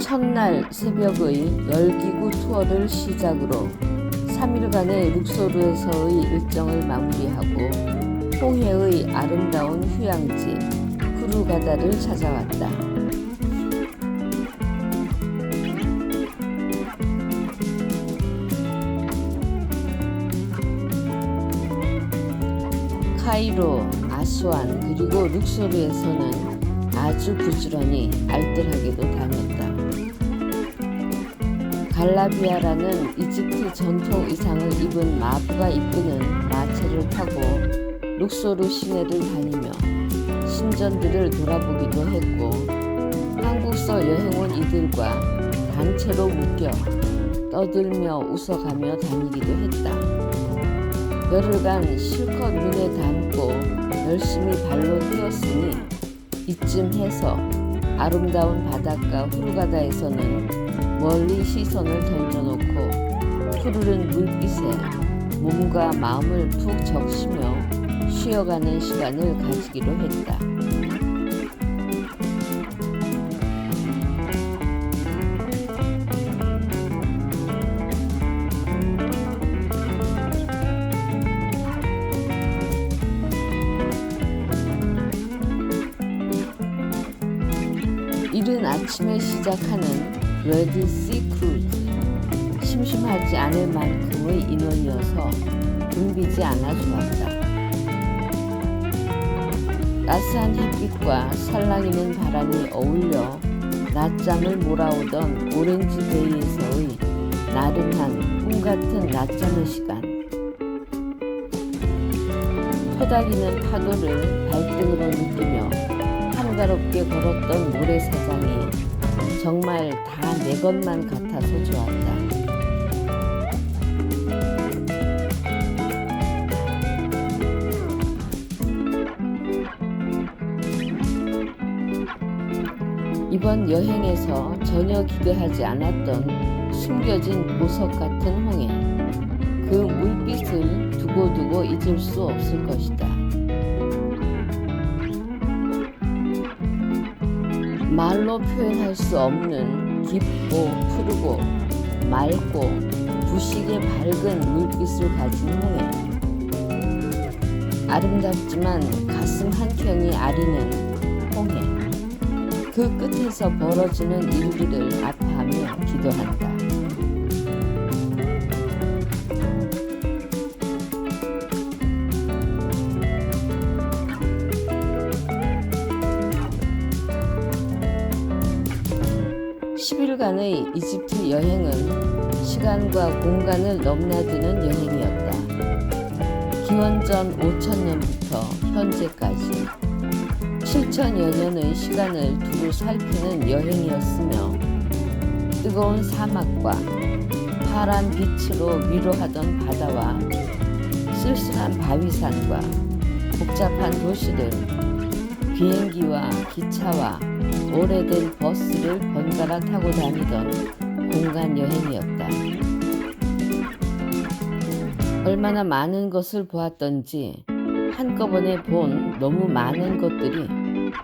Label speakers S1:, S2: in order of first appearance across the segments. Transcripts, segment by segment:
S1: 첫날 새벽의 열기구 투어를 시작으로 3일간의 룩소르에서의 일정을 마무리하고 홍해의 아름다운 휴양지 후루가다를 찾아왔다. 카이로, 아스완 그리고 룩소르에서는 아주 부지런히 알뜰하게도 다녔다. 갈라비아라는 이집트 전통 의상을 입은 마부가 이끄는 마차를 타고 룩소르 시내를 다니며 신전들을 돌아보기도 했고 한국서 여행 온 이들과 단체로 묶여 떠들며 웃어가며 다니기도 했다. 열흘간 실컷 눈에 담고 열심히 발로 뛰었으니 이쯤 해서 아름다운 바닷가 후루가다에서는 멀리 시선을 던져놓고 푸르른 물빛에 몸과 마음을 푹 적시며 쉬어가는 시간을 가지기로 했다. 이른 아침에 시작하는 레드 시 크루즈. 심심하지 않을 만큼의 인원이어서 붐비지 않아 좋았다. 따스한 햇빛과 살랑이는 바람이 어울려 낮잠을 몰아오던 오렌지 베이에서의 나른한 꿈 같은 낮잠의 시간. 토닥이는 파도를 발등으로 느끼며 한가롭게 걸었던 모래사장이 정말 다 내 것만 같아서 좋았다. 이번 여행에서 전혀 기대하지 않았던 숨겨진 보석 같은 홍해. 그 물빛을 두고두고 잊을 수 없을 것이다. 말로 표현할 수 없는 깊고 푸르고 맑고 부식의 밝은 물빛을 가진 홍해. 아름답지만 가슴 한켠이 아리는 홍해. 그 끝에서 벌어지는 일들을 아파하며 기도한다. 십일간의 이집트 여행은 시간과 공간을 넘나드는 여행이었다. 기원전 5천년부터 현재까지 7천여 년의 시간을 두고 살피는 여행이었으며 뜨거운 사막과 파란 빛으로 위로하던 바다와 쓸쓸한 바위산과 복잡한 도시들 비행기와 기차와 오래된 버스를 번갈아 타고 다니던 공간 여행이었다. 얼마나 많은 것을 보았던지 한꺼번에 본 너무 많은 것들이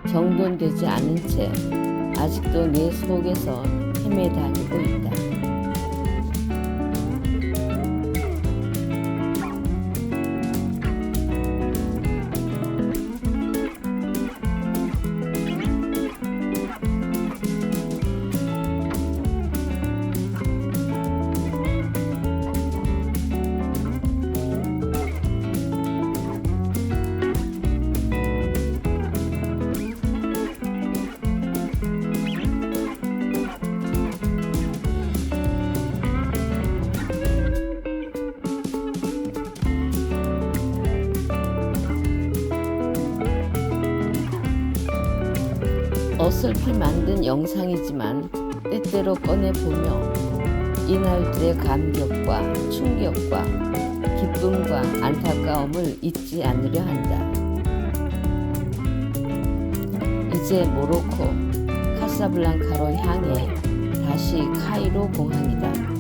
S1: 정돈되지 않은 채 아직도 내 속에서 헤매다니고 있다. 어설피 만든 영상이지만 때때로 꺼내보며 이날들의 감격과 충격과 기쁨과 안타까움을 잊지 않으려 한다. 이제 모로코 카사블랑카로 향해 다시 카이로 공항이다.